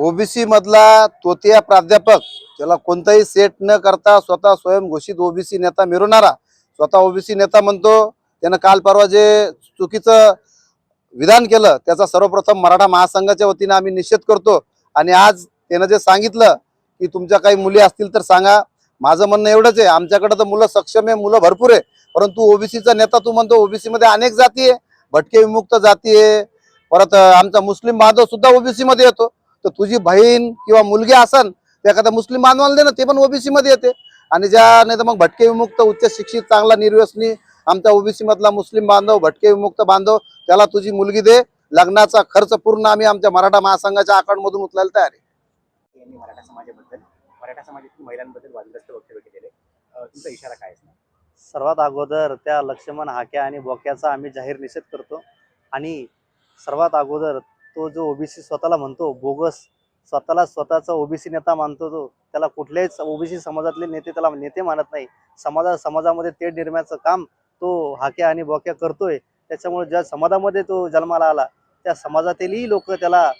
OBC मधला तोतिया प्राध्यापक त्याला कोणताही सेट न करता स्वतः स्वयंघोषित ओबीसी नेता मिरवणारा स्वतः ओबीसी नेता म्हणतो. त्यानं काल परवा जे चुकीचं विधान केलं त्याचा सर्वप्रथम मराठा महासंघाच्या वतीनं आम्ही निषेध करतो. आणि आज त्यानं जे सांगितलं की तुमच्या काही मुली असतील तर सांगा. माझं म्हणणं एवढंच आहे आमच्याकडे तर मुलं सक्षम आहे मुलं भरपूर आहे. परंतु ओबीसीचा नेता तू म्हणतो ओबीसी मध्ये अनेक जाती आहे. भटके विमुक्त जाती आहे. परत आमचा मुस्लिम बांधव सुद्धा ओबीसी मध्ये येतो. तर तुझी बहीण किंवा मुलगी असन तर एखाद्या मुस्लिम बांधवाला दे ना ते पण ओबीसी मध्ये येते. आणि ज्या नाही तर मग भटके विमुक्त उच्च शिक्षित चांगला निर्व्यसनी आमचा ओबीसी मधला मुस्लिम बांधव भटके विमुक्त बांधव त्याला तुझी मुलगी दे. लग्नाचा खर्च पूर्ण आम्ही आमच्या मराठा महासंघाच्या अकाउंट मधून उचलायला तयार आहे. यांनी मराठा समाजाबद्दल मराठा समाजातील महिलांबद्दल वादग्रस्त वक्तव्य केलेले अं, तुमचा इशारा काय असणार? सर्वात अगोदर त्या लक्ष्मण हाक्या आणि बोक्याचा आम्ही जाहीर निषेध करतो. आणि सर्वात अगोदर तो जो ओबीसी स्वतःला म्हणतो बोगस स्वतःला स्वतःचा ओबीसी नेता मानतो तो. त्याला कुठल्याही ओबीसी समाजातले नेते त्याला नेते मानत नाही. समाजा समाजामध्ये तेढ निर्म्याचं काम तो हाक्या आणि बोक्या करतोय. त्याच्यामुळे ज्या समाजामध्ये तो जन्माला आला त्या समाजातीलही लोक त्याला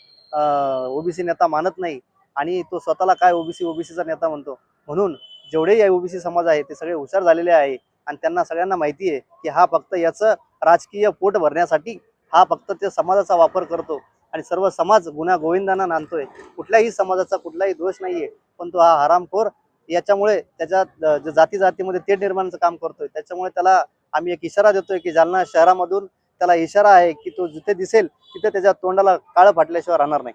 ओबीसी नेता मानत नाही. आणि तो स्वतःला काय ओबीसी ओबीसीचा नेता म्हणतो? म्हणून जेवढे या ओबीसी समाज आहे ते सगळे हुशार झालेले आहे. आणि त्यांना सगळ्यांना माहिती आहे की हा फक्त याचं राजकीय पोट भरण्यासाठी हा फक्त त्या समाजाचा वापर करतो. आणि सर्व समाज गुन्हा गोविंदांना नांदतोय. कुठल्याही समाजाचा कुठलाही दोष नाहीये पण तो हा हरामखोर याच्यामुळे त्याच्या जाती जातीमध्ये तेढ निर्माणाचं काम करतोय त्याच्यामुळे त्याला आम्ही एक इशारा देतोय की जालना शहरामधून त्याला इशारा आहे की तो जिथे दिसेल तिथे त्याच्या तोंडाला काळं फाटल्याशिवाय राहणार नाही.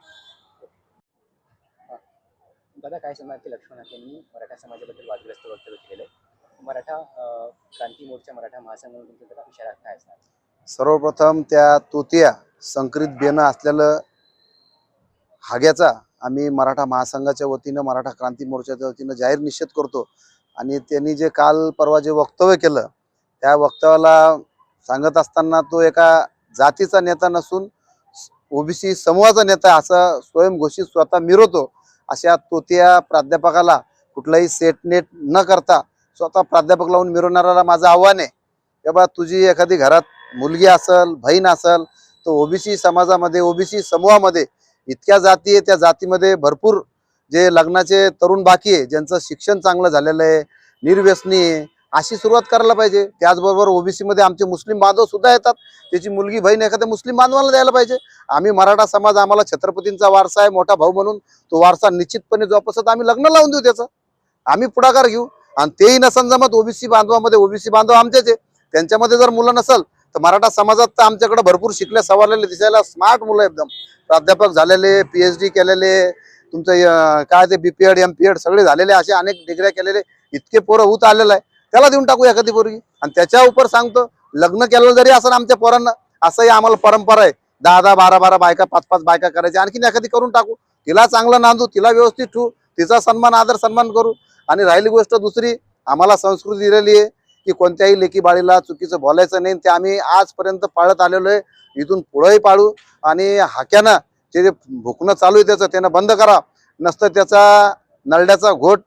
दादा काय सांगणार की लक्ष्मण यांनी मराठा समाजाबद्दल वादग्रस्त वक्तव्य केलेलं आहे. मराठा क्रांती मोर्चा मराठा महासंघ म्हणून तुमचा इशारा काय असणार? सर्वप्रथम त्या तोतिया संकरित बेनं असलेलं हाग्याचा आम्ही मराठा महासंघाच्या वतीनं मराठा क्रांती मोर्चाच्या वतीनं जाहीर निषेध करतो. आणि त्यांनी जे काल परवा जे वक्तव्य केलं त्या वक्तव्याला सांगत असताना तो एका जातीचा नेता नसून ओबीसी समूहाचा नेता असं स्वयंघोषित स्वतः मिरवतो. अशा तोतिया प्राध्यापकाला कुठलाही सेट नेट न करता स्वतः प्राध्यापक लावून मिरवणाऱ्याला माझं आव्हान आहे. की बा तुझी एखादी घरात मुलगी असल बहीण असल तर ओबीसी समाजामध्ये ओबीसी समूहामध्ये इतक्या जाती आहे त्या जातीमध्ये भरपूर जे लग्नाचे तरुण बाकी आहे ज्यांचं शिक्षण चांगलं झालेलं आहे निर्व्यसनी आहे अशी सुरुवात करायला पाहिजे. त्याचबरोबर ओबीसी मध्ये आमचे मुस्लिम बांधव सुद्धा येतात. त्याची मुलगी बहीण एखाद्या मुस्लिम बांधवाला द्यायला पाहिजे. आम्ही मराठा समाज आम्हाला छत्रपतींचा वारसा आहे मोठा भाऊ म्हणून तो वारसा निश्चितपणे जोपासत आम्ही लग्न लावून देऊ त्याचं. आम्ही पुढाकार घेऊ. आणि तेही नसन जमत ओबीसी बांधवामध्ये ओबीसी बांधव आमचेच आहे. त्यांच्यामध्ये जर मुलं नसल तर मराठा समाजात तर आमच्याकडे भरपूर शिकले सवारलेले दिसायला स्मार्ट मुलं एकदम. प्राध्यापक झालेले पीएच डी केलेले तुमचं काय ते बीपीएड एम पी एड सगळे झालेले असे अनेक डिग्र्या केलेले इतके पोरं होत आलेलं आहे. त्याला देऊन टाकू एखादी पोरगी. आणि त्याच्या उपर सांगतो लग्न केलं जरी असं आमच्या पोरांना असंही आम्हाला परंपरा आहे. दहा दहा बारा बारा बायका पाच पाच बायका करायच्या आणखीन एखादी करून टाकू. तिला चांगलं नांदू तिला व्यवस्थित ठेवू. तिचा सन्मान आदर सन्मान करू. आणि राहिली गोष्ट दुसरी आम्हाला संस्कृती दिलेली आहे. की कोणत्याही लेखी बाळीला चुकीचं बोलायचं नाही. ते आम्ही आजपर्यंत पाळत आलेलो आहे. इथून पुढंही पाळू आणि हाक्यानं जे जे भुकणं चालू आहे त्याचं त्यानं बंद करा. नसतं त्याचा नरड्याचा घोट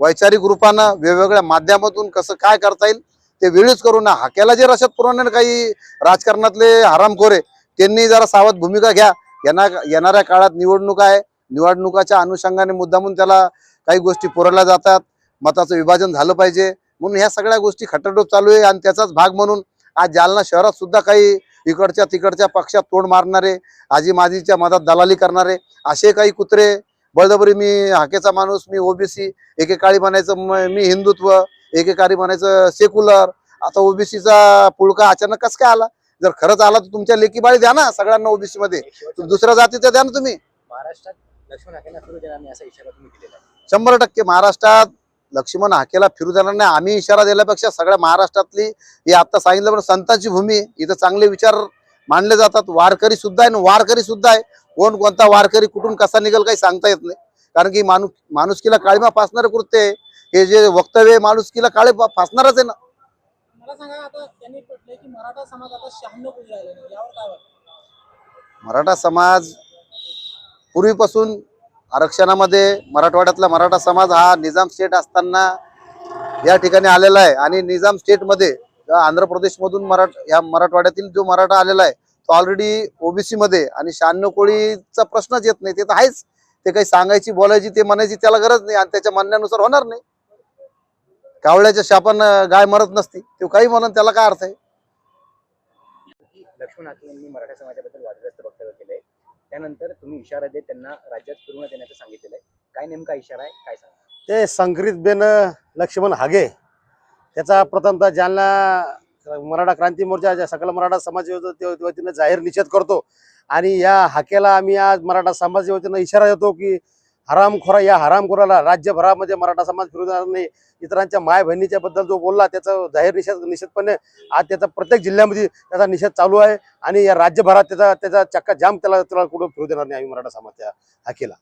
वैचारिक रूपानं वेगवेगळ्या माध्यमातून कसं काय करता येईल ते वेळीच करू ना. हाक्याला जे रशद पुरवणार काही राजकारणातले हरामखोरे त्यांनी जरा सावध भूमिका घ्या. येणार येणाऱ्या काळात निवडणूक आहे. निवडणुकाच्या अनुषंगाने मुद्दामून त्याला काही गोष्टी पुरवल्या जातात. मताचं विभाजन झालं पाहिजे. म्हणून ह्या सगळ्या गोष्टी खटाटोप चालू आहे आणि त्याचाच भाग म्हणून आज जालना शहरात सुद्धा काही इकडच्या तिकडच्या पक्षात तोड मारणारे आजी माजीच्या मधात दलाली करणारे असे काही कुत्रे बळजबरी मी हाकेचा माणूस मी ओबीसी एकेकाळी म्हणायचं म- हिंदुत्व एकेकाळी म्हणायचं सेक्युलर आता ओबीसीचा पुळका अचानक कसं काय आला? जर खरंच आला तर तुमच्या लेकी बाळी द्या ना सगळ्यांना ओबीसी मध्ये दुसऱ्या जातीचं द्या ना तुम्ही. महाराष्ट्रात लक्ष्मण शंभर टक्के महाराष्ट्रात लक्ष्मण हाकेला फिरू देणार नाही. आम्ही इशारा दिल्यापेक्षा सगळ्या महाराष्ट्रातली ही आता सांगितलं पण संतांची भूमी. इथं चांगले विचार मांडले जातात. वारकरी सुद्धा आहे वारकरी सुद्धा आहे. कोण कोणता वारकरी कुठून कसा निघेल काही सांगता येत नाही. कारण की माणूस माणुसकीला काळीमा फासणारे कृत्य आहे. हे जे वक्तव्य आहे, माणुसकीला काळे फासणारच आहे ना. मला सांगा आता त्यांनी म्हटलंय की मराठा समाज आता शहाण्णव पुढे राहिला नाही यावर काय वाटतं? मराठा समाज पूर्वीपासून आरक्षणामध्ये मराठवाड्यातला मराठा समाज हा निजाम स्टेट असताना या ठिकाणी आलेला आहे. आणि निजाम स्टेटमध्ये आंध्र प्रदेशमधून मराठ या मराठवाड्यातील जो मराठा आलेला आहे तो ऑलरेडी ओबीसी मध्ये आणि शहाण्णव कोळीचा प्रश्नच येत नाही. ते तर आहेच. ते काही सांगायची बोलायची ते म्हणायची त्याला गरज नाही आणि त्याच्या म्हणण्यानुसार होणार नाही. कावळ्याच्या शापान गाय मरत नसती. तो काही म्हणून त्याला काय अर्थ आहे? लक्ष्मण हाके यांनी मराठा समाजाबद्दल वादग्रस्त वक्तव्य केलंय. त्यानंतर तुम्ही इशारा देत त्यांना राज्यात फिरू न देण्याचं सांगितलेलं आहे. काय नेमका इशारा आहे? काय सांगा? ते संकरित बेन लक्ष्मण हागे. त्याचा प्रथमतः जालना मराठा क्रांती मोर्चा सकल मराठा समाज वतीनं जाहीर निषेध करतो आणि या हाकेला आम्ही आज मराठा समाज वतीनं इशारा देतो की हरामखोरा या हरामखोराला राज्यभरामध्ये मराठा समाज फिरू देणार नाही. इतरांच्या माय बहिणीच्या बद्दल जो बोलला त्याचा जाहीर निषेध निषेधपणे आज त्याचा प्रत्येक जिल्ह्यामध्ये त्याचा निषेध चालू आहे. आणि या राज्यभरात त्याचा त्याचा चक्का जाम त्याला त्याला कुठं फिरू देणार नाही आम्ही मराठा समाजच्या हाकेला.